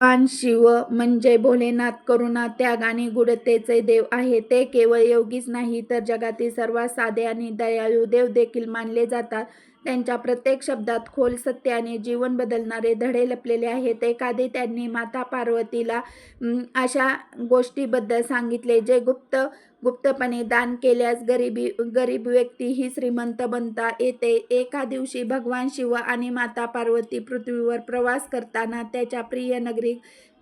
भगवान शिव म्हणजे भोलेनाथ करुणा त्याग आणि गुढतेचे देव आहे. ते केवळ योगीच नाही तर जगातील सर्वात साधे आणि दयाळू देव देखील मानले जातात. त्यांच्या प्रत्येक शब्दात खोल सत्याने जीवन बदलणारे धडे लपलेले आहेत. एखादे त्यांनी माता पार्वतीला अशा गोष्टीबद्दल सांगितले जे गुप्त गुप्तपणे दान केल्यास गरिबी गरीब व्यक्ती ही श्रीमंत बनता येते. एका दिवशी भगवान शिव आणि माता पार्वती पृथ्वीवर प्रवास करताना त्याच्या प्रिय नगरी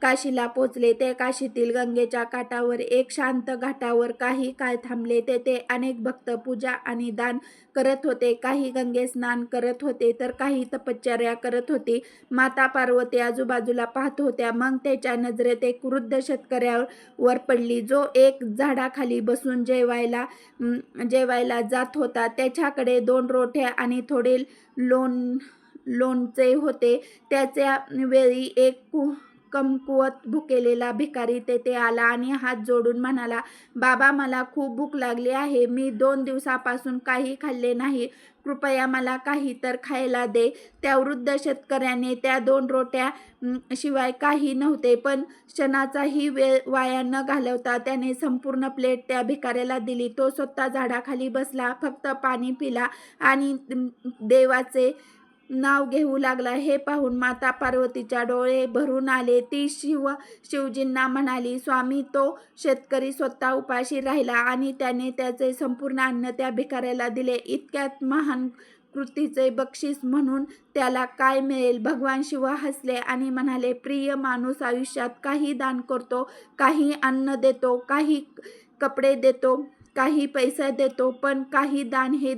काशीला पोचले. ते काशीतील गंगेच्या काठावर एक शांत घाटावर काही काळ थांबले. तेथे अनेक भक्त पूजा आणि दान करत होते. काही गंगे स्नान करत होते तर काही तपश्चर्या करत होती. माता पार्वती आजूबाजूला पाहत होत्या. मग त्याच्या नजरेत एक वृद्ध शेतकऱ्यावर पडली. जो एक झाडाखाली बसून जेवायला जेवायला जात होता. त्याच्याकडे दोन रोट्या आणि थोडे लोण लोणचे होते. त्याच्या वेळी एक कु कमकुवत भुकेलेला भिकारी तेथे आला आणि हात जोडून म्हणाला बाबा मला खूप भूक लागली आहे. मी दोन दिवसापासून काही खाल्ले नाही. कृपया मला काही तर खायला दे. त्या वृद्ध शेतकऱ्याने त्या दोन रोट्या शिवाय काही नव्हते पण क्षणाचाही वेळ वाया न घालवता त्याने संपूर्ण प्लेट त्या भिकाऱ्याला दिली. तो स्वतः झाडाखाली बसला फक्त पाणी पिला आणि देवाचे नाव घेऊ लागला. हे पाहून माता पार्वतीच्या डोळे भरून आले. ती शिव शिवजींना म्हणाली स्वामी तो शेतकरी स्वतः उपाशी राहिला आणि त्याने त्याचे संपूर्ण अन्न त्या भिकाऱ्याला दिले. इतक्यात महान कृतीचे बक्षीस म्हणून त्याला काय मिळेल? भगवान शिव हसले आणि म्हणाले प्रिय माणूस आयुष्यात काही दान करतो काही अन्न देतो काही कपडे देतो काही पैसे देतो पण काही दान हे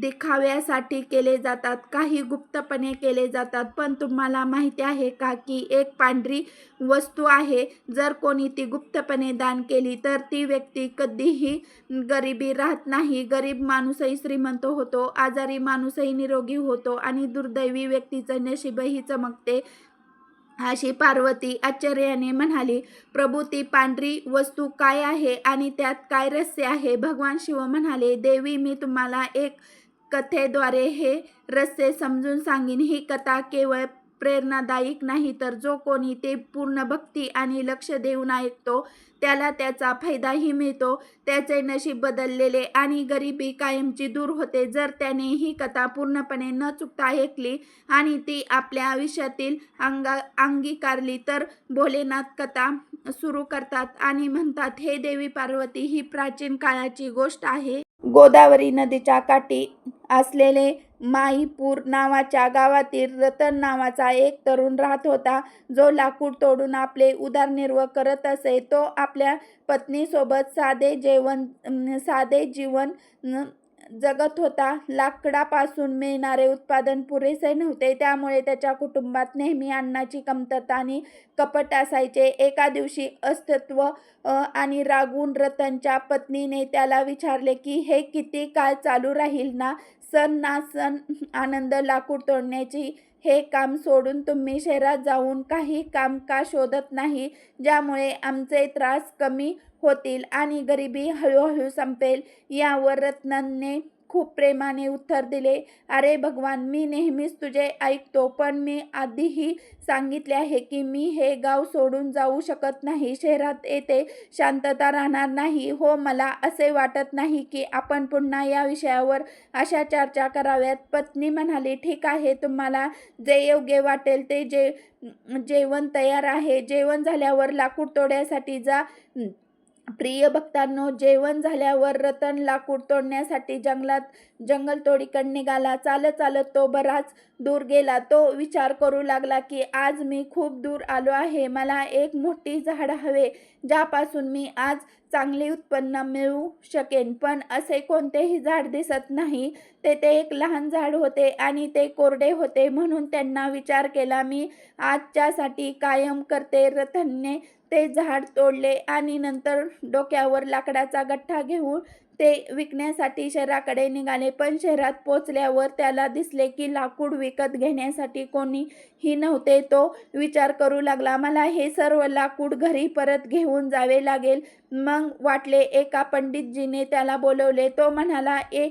दिखाव्यासाठी केले जातात. काही गुप्तपणे केले जातात. पण तुम्हाला माहिती आहे का की एक पांढरी वस्तू आहे? जर कोणी ती गुप्तपणे दान केली तर ती व्यक्ती कधीही गरिबी राहत नाही. गरीब माणूसही श्रीमंत होतो आजारी माणूसही निरोगी होतो आणि दुर्दैवी व्यक्तीचं नशीबही चमकते अशी पार्वती आश्चर्याने म्हणाली. प्रभू ती पांढरी वस्तू काय आहे आणि त्यात काय रहस्य आहे? भगवान शिव म्हणाले देवी मी तुम्हाला एक कथेद्वारे हे रस्ते समजून सांगेन. ही कथा केवळ प्रेरणादायक नाही तर जो कोणी ते पूर्ण भक्ती आणि लक्ष देऊन ऐकतो त्याला त्याचा फायदाही मिळतो. त्याचे नशीब बदललेले आणि गरिबी कायमची दूर होते. जर त्याने ही कथा पूर्णपणे न चुकता ऐकली आणि ती आपल्या आयुष्यातील अंगा अंगीकारली तर भोलेनाथ कथा सुरू करतात आणि म्हणतात हे देवी पार्वती ही प्राचीन काळाची गोष्ट आहे. गोदावरी नदीच्या काठी असलेले माईपूर नावाच्या गावातील रतन नावाचा एक तरुण राहत होता. जो लाकूड तोडून आपले उदरनिर्वाह करत असे तो आपल्या पत्नीसोबत साधे जेवण साधे जीवन जगत होता. लाकडापासून मिळणारे उत्पादन पुरेसे नव्हते. त्यामुळे त्याच्या कुटुंबात नेहमी अन्नाची कमतरता आणि कपट असायचे. एका दिवशी अस्तित्व आणि रागून रतनच्या पत्नीने त्याला विचारले की हे किती काळ चालू राहील ना? सण ना सण आनंद लाकूड तोडण्याची हे काम सोडून तुम्ही शहरात जाऊन काही काम का शोधत नाही ज्यामुळे आमचे त्रास कमी होतील आणि गरिबी हळूहळू संपेल यावर रत्नांनी खूप प्रेमाने उत्तर दिले. अरे भगवान मी नेहमीच तुझे ऐकतो पण मी आधीही सांगितले आहे की मी हे गाव सोडून जाऊ शकत नाही. शहरात येथे शांतता राहणार नाही. हो मला असे वाटत नाही की आपण पुन्हा या विषयावर अशा चर्चा कराव्यात. पत्नी म्हणाली ठीक आहे तुम्हाला जे योग्य वाटेल ते जे जेवण तयार आहे. जेवण झाल्यावर लाकूड तोड्यासाठी जा. प्रिय भक्तांनो जेवण झाल्यावर रतन लाकूड तोडण्यासाठी जंगलात जंगलतोडीकडे निघाला. चालत चालत तो बराच दूर गेला. तो विचार करू लागला की आज मी खूप दूर आलो आहे. मला एक मोठी झाड हवे ज्यापासून मी आज चांगले उत्पन्न मिळू शकेन. पण असे कोणतेही झाड दिसत नाही. तेथे एक लहान झाड होते आणि ते कोरडे होते म्हणून त्यांना विचार केला. मी आजच्यासाठी कायम करते रथनने ते झाड तोडले आणि नंतर डोक्यावर लाकडाचा गठ्ठा घेऊन ते विकण्यासाठी शहराकडे निघाले पण शहरात पोचल्यावर त्याला दिसले की लाकूड विकत घेण्यासाठी कोणीही नव्हते. तो विचार करू लागला मला हे सर्व लाकूड घरी परत घेऊन जावे लागेल. मग वाटले एका पंडितजीने त्याला बोलवले तो म्हणाला ए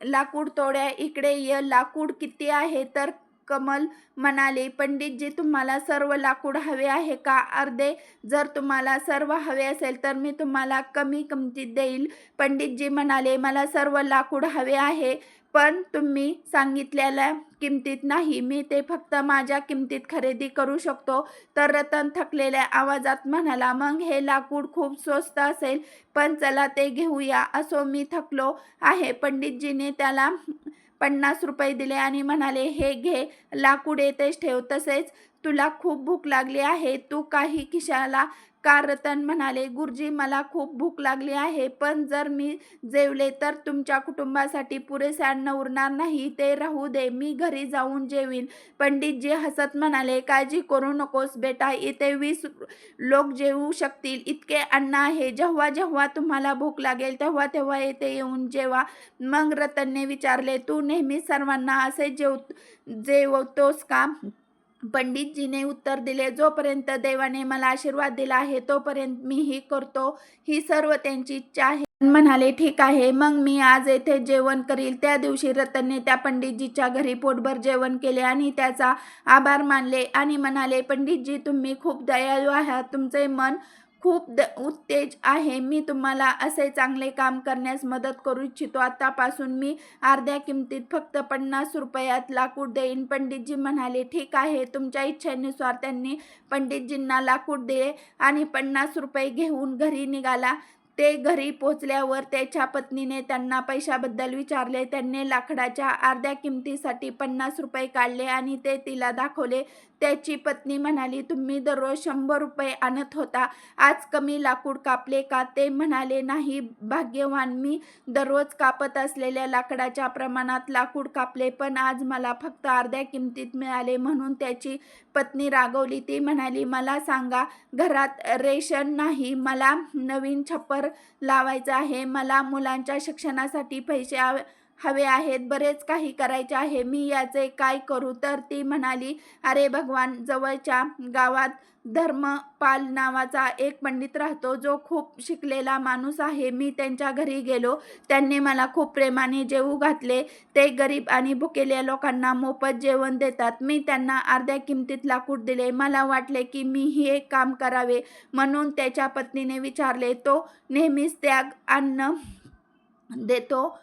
लाकूड तोड्या इकडे ये लाकूड किती आहे तर कमल म्हणाली पंडितजी तुम्हाला सर्व लाकूड हवे आहे का? अर्धे जर तुम्हाला सर्व हवे असेल तर मी तुम्हाला कमी किमतीत देईल. पंडितजी म्हणाले मला सर्व लाकूड हवे आहे पण तुम्ही सांगितलेल्या किमतीत नाही. मी ते फक्त माझ्या किमतीत खरेदी करू शकतो. तर रतन थकलेल्या आवाजात म्हणाला मग हे लाकूड खूप स्वस्त असेल पण चला ते घेऊया. असो मी थकलो आहे. पंडितजीने त्याला पन्नास रुपये दिले आणि म्हणाले हे घे लाकूड येतेच ठेव. तसेच तुला खूप भूक लागली आहे. तू काही खिशाला का रतन म्हणाले गुरुजी मला खूप भूक लागली आहे पण जर मी जेवले तर तुमच्या कुटुंबासाठी पुरेसे अन्न उरणार नाही ते राहू दे मी घरी जाऊन जेवीन. पंडितजी हसत म्हणाले काळजी करू नकोस बेटा इथे वीस लोक जेवू शकतील इतके अन्न आहे जेव्हा जेव्हा तुम्हाला भूक लागेल तेव्हा तेव्हा येथे येऊन जेवा. मग रतनने विचारले तू नेहमी सर्वांना असे जेव जेवतोस का? पंडितजीने उत्तर दिले जोपर्यंत देवाने मला आशीर्वाद दिला आहे तोपर्यंत मी ही करतो. ही सर्व त्यांची इच्छा आहे. म्हणाले ठीक आहे मग मी आज येथे जेवण करील. त्या दिवशी रतनने त्या पंडितजीच्या घरी पोटभर जेवण केले आणि त्याचा आभार मानले आणि म्हणाले पंडितजी तुम्ही खूप दयाळू आहात. तुमचे मन खूप द उत्तेज आहे. मी तुम्हाला असे चांगले काम करण्यास मदत करू इच्छितो. आतापासून मी अर्ध्या किमतीत फक्त पन्नास रुपयात लाकूड देईन. पंडितजी म्हणाले ठीक आहे. तुमच्या इच्छेनुसार त्यांनी पंडितजींना लाकूड दिले आणि पन्नास रुपये घेऊन घरी निघाला. ते घरी पोचल्यावर त्याच्या पत्नीने त्यांना पैशाबद्दल विचारले. त्यांनी लाकडाच्या अर्ध्या किमतीसाठी पन्नास रुपये काढले आणि ते तिला दाखवले. त्याची पत्नी म्हणाली तुम्ही दररोज शंभर रुपये आणत होता. आज कमी लाकूड कापले का? ते म्हणाले नाही भाग्यवान. मी दररोज कापत असलेल्या लाकडाच्या प्रमाणात लाकूड कापले पण आज मला फक्त अर्ध्या किमतीत मिळाले म्हणून त्याची पत्नी रागवली. ती म्हणाली मला सांगा घरात रेशन नाही मला नवीन छप्पर लावायचं आहे. मला मुलांच्या शिक्षणासाठी पैसे हवे आहेत बरेच काही करायचे आहे. मी याचे काय करू? तर ती म्हणाली अरे भगवान जवळच्या गावात धर्मपाल नावाचा एक पंडित राहतो. जो खूप शिकलेला माणूस आहे. मी त्यांच्या घरी गेलो. त्यांनी मला खूप प्रेमाने जेवू घातले. ते गरीब आणि भुकेल्या लोकांना मोफत जेवण देतात. मी त्यांना अर्ध्या किमतीत लाकूड दिले. मला वाटले की मी हे एक काम करावे म्हणून त्याच्या पत्नीने विचारले. तो नेहमीच त्याग अन्न देतो.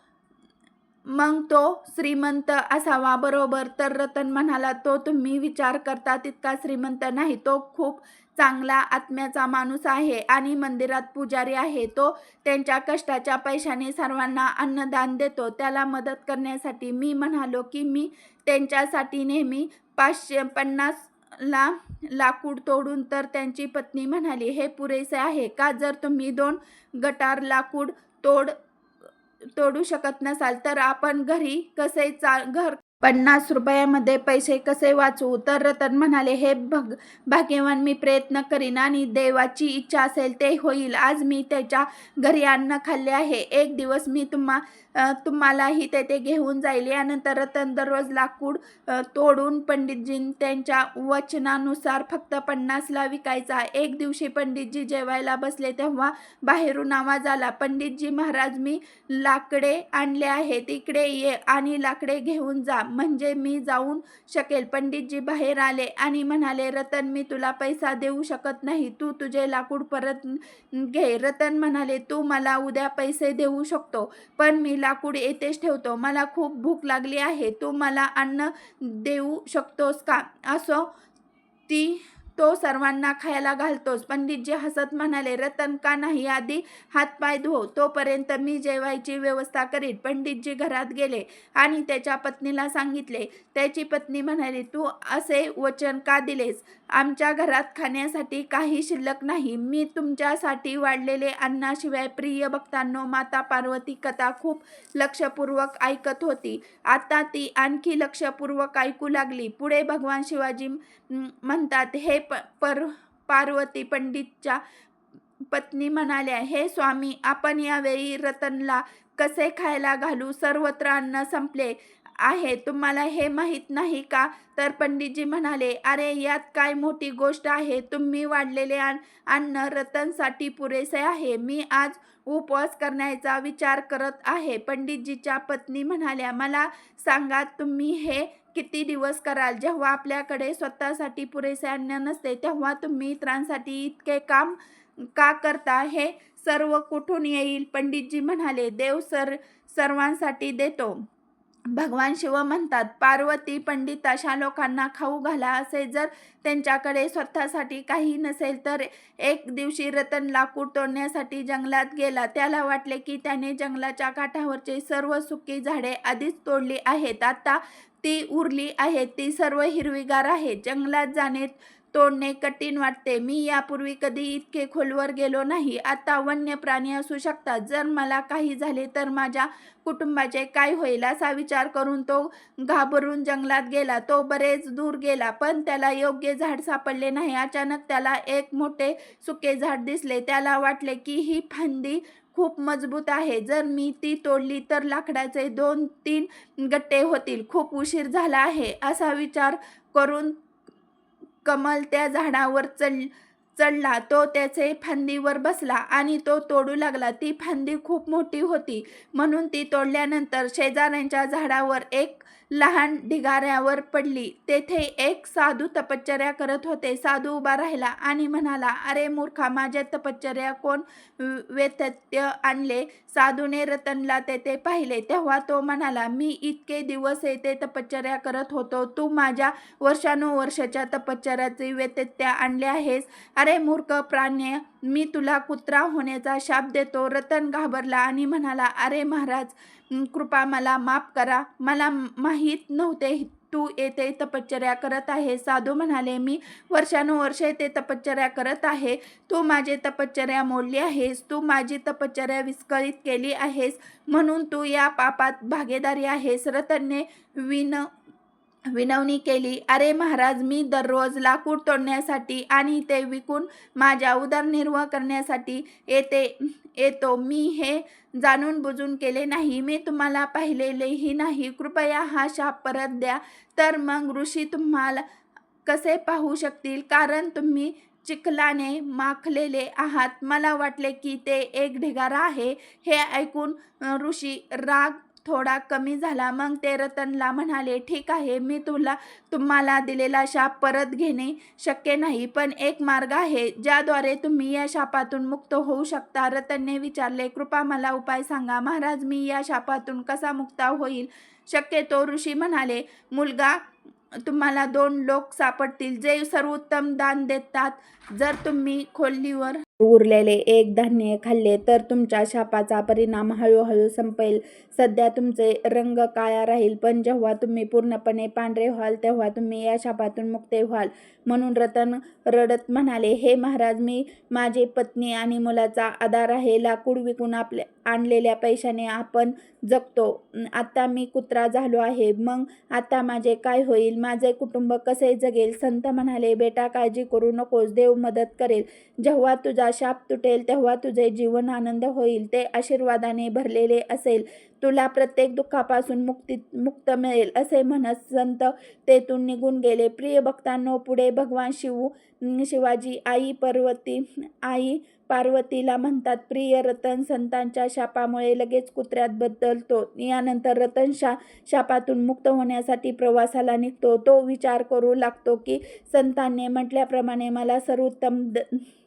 मग तो श्रीमंत असावा बरोबर? तर रतन म्हणाला तो तुम्ही विचार करता तितका श्रीमंत नाही. तो खूप चांगला आत्म्याचा माणूस आहे आणि मंदिरात पुजारी आहे. तो त्यांच्या कष्टाच्या पैशाने सर्वांना अन्नदान देतो. त्याला मदत करण्यासाठी मी म्हणालो की मी त्यांच्यासाठी नेहमी पाचशे पन्नास ला लाकूड तोडून तर त्यांची पत्नी म्हणाली हे पुरेसे आहे का? जर तुम्ही दोन गटार लाकूड तोड तोडू शकत नसाल तर आपण घरी कसे चा घर पन्नास रुपयामध्ये पैसे कसे वाचवू? तर रतन म्हणाले हे भग भाग्यवान मी प्रयत्न करीन आणि देवाची इच्छा असेल ते होईल. आज मी त्याच्या घरी अन्न खाल्ले आहे. एक दिवस मी तुम्हा तुम्हालाही तेथे घेऊन जाईल. यानंतर रतन दररोज लाकूड तोडून पंडितजी त्यांच्या वचनानुसार फक्त पन्नासला विकायचा. एक दिवशी पंडितजी जेवायला बसले तेव्हा बाहेरून आवाज आला पंडितजी महाराज मी लाकडे आणले आहेत. इकडे ये आणि लाकडे घेऊन जा. म्हणजे मी जाऊन शकेल. पंडितजी बाहेर आले आणि म्हणाले रतन मी तुला पैसा देऊ शकत नाही. तू तुझे लाकूड परत घे. रतन म्हणाले तू मला उद्या पैसे देऊ शकतो पण मी लाकूड येथेच ठेवतो. मला खूप भूक लागली आहे. तू मला अन्न देऊ शकतोस का? असो ती तो सर्वांना खायला घालतोस पंडितजी हसत म्हणाले रतन का नाही आधी हातपाय धुव? तोपर्यंत मी जेवायची व्यवस्था करीन. पंडितजी घरात गेले आणि त्याच्या पत्नीला सांगितले. त्याची पत्नी म्हणाली तू असे वचन का दिलेस? आमच्या घरात खाण्यासाठी काही शिल्लक नाही. मी तुमच्यासाठी वाढलेले अन्नाशिवाय प्रिय भक्तांनो माता पार्वती कथा खूप लक्षपूर्वक ऐकत होती. आता ती आणखी लक्षपूर्वक ऐकू लागली. पुढे भगवान शिवाजी म्हणतात हे प पर पार्वती पंडितच्या पत्नी म्हणाल्या हे स्वामी आपण यावेळी रतनला कसे खायला घालू? सर्वत्र अन्न संपले आहे. तुम्हाला हे माहीत नाही का? तर पंडितजी म्हणाले अरे यात काय मोठी गोष्ट आहे. तुम्ही वाढलेले अन्न रतनसाठी पुरेसे आहे. मी आज उपवास करण्याचा विचार करत आहे. पंडितजीच्या पत्नी म्हणाल्या मला सांगा तुम्ही हे किती दिवस कराल? जेव्हा आपल्याकडे स्वतःसाठी पुरेसे अन्न नसते तेव्हा तुम्ही इतरांसाठी इतके काम का करता? हे सर्व कुठून येईल? पंडितजी म्हणाले देव सर सर्वांसाठी देतो. भगवान शिव म्हणतात पार्वती पंडित अशा लोकांना खाऊ घाला. असे जर त्यांच्याकडे स्वतःसाठी काही नसेल तर एक दिवशी रतन लाकूड तोडण्यासाठी जंगलात गेला. त्याला वाटले की त्याने जंगलाच्या काठावरचे सर्व सुकी झाडे आधीच तोडली आहेत. आता ती उरली आहेत ती सर्व हिरवीगार आहे. जंगलात जाणे तोडणे कठीण वाटते. मी यापूर्वी कधी इतके खोलवर गेलो नाही. आता वन्य प्राणी असू शकतात. जर मला काही झाले तर माझ्या कुटुंबाचे काय होईल असा विचार करून तो घाबरून जंगलात गेला. तो बरेच दूर गेला पण त्याला योग्य झाड सापडले नाही. अचानक त्याला एक मोठे सुके झाड दिसले. त्याला वाटले की ही फांदी खूप मजबूत आहे. जर मी ती तोडली तर लाकडाचे दोन तीन गट्टे होतील. खूप उशीर झाला आहे. असा विचार करून कमल त्या झाडावर चढ चढला. तो त्याचे फांदीवर बसला आणि तो तोडू लागला. ती फांदी खूप मोठी होती. म्हणून ती तोडल्यानंतर शेजाऱ्यांच्या झाडावर एक लहान ढिगाऱ्यावर पडली. तेथे एक साधू तपश्चर्या करत होते. साधू उभा राहिला आणि म्हणाला अरे मूर्खा माझ्या तपश्चर्या कोण व्यत्यत्य आणले? साधूने रतनला तेथे पाहिले. तेव्हा तो म्हणाला मी इतके दिवस येथे तपश्चर्या करत होतो. तू माझ्या वर्षानुवर्षाच्या तपश्चर्याचे व्यत्यत्य आणले आहेस. अरे मूर्ख प्राण्य मी तुला कुत्रा होण्याचा शाप देतो. रतन घाबरला आणि म्हणाला अरे महाराज कृपा मला माफ करा. मला माहीत नव्हते तू येथे तपश्चर्या करत आहे. साधू म्हणाले मी वर्षानुवर्षे ते तपश्चर्या करत आहे. तू माझे तपश्चर्या मोडली आहेस. तू माझी तपश्चर्या विस्कळीत केली आहेस. म्हणून तू या पापात भागीदारी आहेस. रतनने विन विनवणी केली. अरे महाराज मी दररोज लाकूड तोडण्यासाठी आणि ते विकून माझ्या उदरनिर्वाह करण्यासाठी येते येतो. मी हे जाणून बुजून केले नाही. मी तुम्हाला पाहिलेलेही नाही. कृपया हा शाप परत द्या. तर मग ऋषी तुम्हाला कसे पाहू शकतील? कारण तुम्ही चिखलाने माखलेले आहात. मला वाटले की ते एक ढिगारा आहे. हे ऐकून ऋषी राग थोडा कमी झाला. मग ते रतनला म्हणाले ठीक आहे मी तुला तुम्हाला दिलेला शाप परत घेणे शक्य नाही पण एक मार्ग आहे ज्याद्वारे तुम्ही या शापातून मुक्त होऊ शकता. रतनने विचारले कृपा मला उपाय सांगा. महाराज मी या शापातून कसा मुक्त होईल शक्यतो ऋषी म्हणाले मुलगा तुम्हाला दोन लोक सापडतील जे सर्वोत्तम दान देतात. जर तुम्ही खोलीवर उरलेले एक धान्य खाल्ले तर तुमच्या शापाचा परिणाम हळूहळू संपेल. सध्या तुमचे रंग काळा राहील पण जेव्हा तुम्ही पूर्णपणे पांढरे व्हाल तेव्हा तुम्ही या शापातून मुक्त व्हाल. म्हणून रतन रडत म्हणाले हे महाराज मी माझी पत्नी आणि मुलाचा आधार आहे. लाकूड विकून आपल्या आणलेल्या पैशाने आपण जगतो. आता मी कुत्रा झालो आहे. मग आता माझे काय होईल? माझे कुटुंब कसे जगेल? संत म्हणाले बेटा काळजी करू नकोस. देव मदत करेल. जेव्हा तुझा शाप तुटेल तेव्हा तुझे जीवन आनंद होईल. ते आशीर्वादाने भरलेले असेल. तुला प्रत्येक दुःखापासून मुक्ती मुक्त मिळेल असे म्हणत संत तेथून निघून गेले. प्रिय भक्तांनो पुढे भगवान शिव शिवाजी आई पर्वती आई पार्वतीला म्हणतात प्रिय रतन संतांच्या शापामुळे लगेच कुत्र्यात बदलतो. यानंतर रतन शा शापातून मुक्त होण्यासाठी प्रवासाला निघतो. तो विचार करू लागतो की संतांनी म्हटल्याप्रमाणे मला सर्वोत्तम द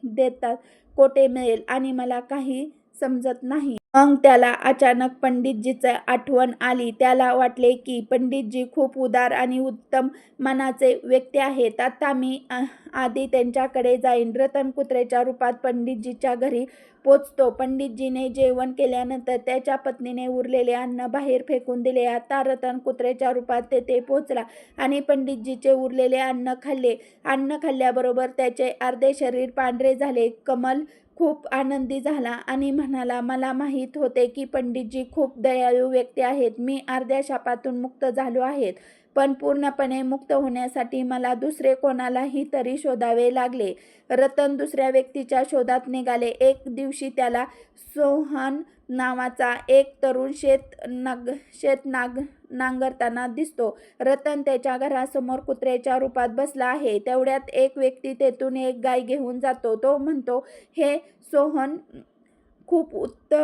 देतात कोठे मिळेल आणि मला काही समजत नाही. मग त्याला अचानक पंडितजीचं आठवण आली. त्याला वाटले की पंडितजी खूप उदार आणि उत्तम मनाचे व्यक्ती आहेत. आता मी आधी त्यांच्याकडे जाईन. रतन कुत्र्याच्या रूपात पंडितजीच्या घरी पोचतो. पंडितजीने जेवण केल्यानंतर त्याच्या पत्नीने उरलेले अन्न बाहेर फेकून दिले. आता रतन कुत्र्याच्या रूपात तेथे पोचला आणि पंडितजीचे उरलेले अन्न खाल्ले. अन्न खाल्ल्याबरोबर त्याचे अर्धे शरीर पांढरे झाले. कमल खूप आनंदी झाला आणि म्हणाला मला माहीत होते की पंडितजी खूप दयाळू व्यक्ती आहेत. मी अर्ध्या शापातून मुक्त झालो आहेत पण पूर्णपणे मुक्त होण्यासाठी मला दुसरे कोणालाही तरी शोधावे लागले. रतन दुसऱ्या व्यक्तीच्या शोधात निघाले. एक दिवशी त्याला सोहन नावाचा एक तरुण शेत नाग शेत नाग नांगरताना दिसतो. रतन त्याच्या घरासमोर कुत्र्याच्या रूपात बसला आहे. तेवढ्यात एक व्यक्ती तेथून एक गाय घेऊन जातो. तो म्हणतो हे सोहन खूप उत्त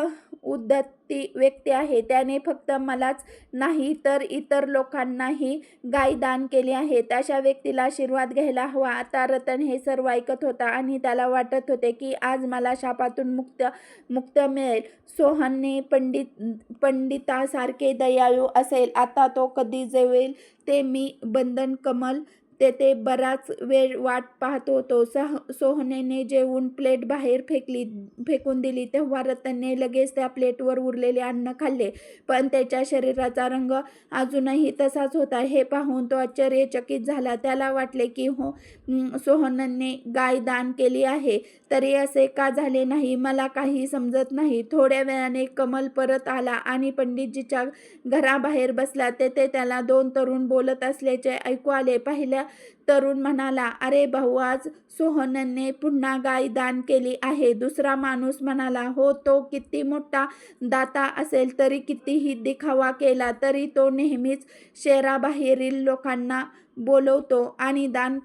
उद्धती व्यक्ती आहे. त्याने फक्त मलाच नाही तर इतर लोकांनाही गाय दान केली आहे. अशा व्यक्तीला आशीर्वाद घ्यायला हवा. आता रतन हे सर्व ऐकत होता आणि त्याला वाटत होते की आज मला शापातून मुक्त मुक्त मिळेल. सोहनने पंडित पंडितासारखे दयाळू असेल. आता तो कधी जेवेल ते मी बंधन कमल तेथे बराच वेळ वाट पाहत होतो. सह सोहनेने जेवून प्लेट बाहेर फेकली फेकून दिली. तेव्हा रतनने लगेच त्या प्लेटवर उरलेले अन्न खाल्ले. पण त्याच्या शरीराचा रंग अजूनही तसाच होता. हे पाहून तो आश्चर्यचकित झाला. त्याला वाटले की हो सोहनने गाय दान केली आहे. तरी असे का झाले नाही? मला काही समजत नाही. थोड्या वेळाने कमल परत आला आणि पंडितजीच्या घराबाहेर बसला. तेथे त्याला दोन तरुण बोलत असल्याचे ऐकू आले. पहिल्या तरुण म्हणाला अरे भाऊ आज सोहनने पुन्हा गाय दान केली आहे. दुसरा माणूस म्हणाला हो तो किती मोठा दाता असेल तरी कितीही दिखावा केला तरी तो नेहमीच शहराबाहेरील लोकांना बोलवतो आणि दान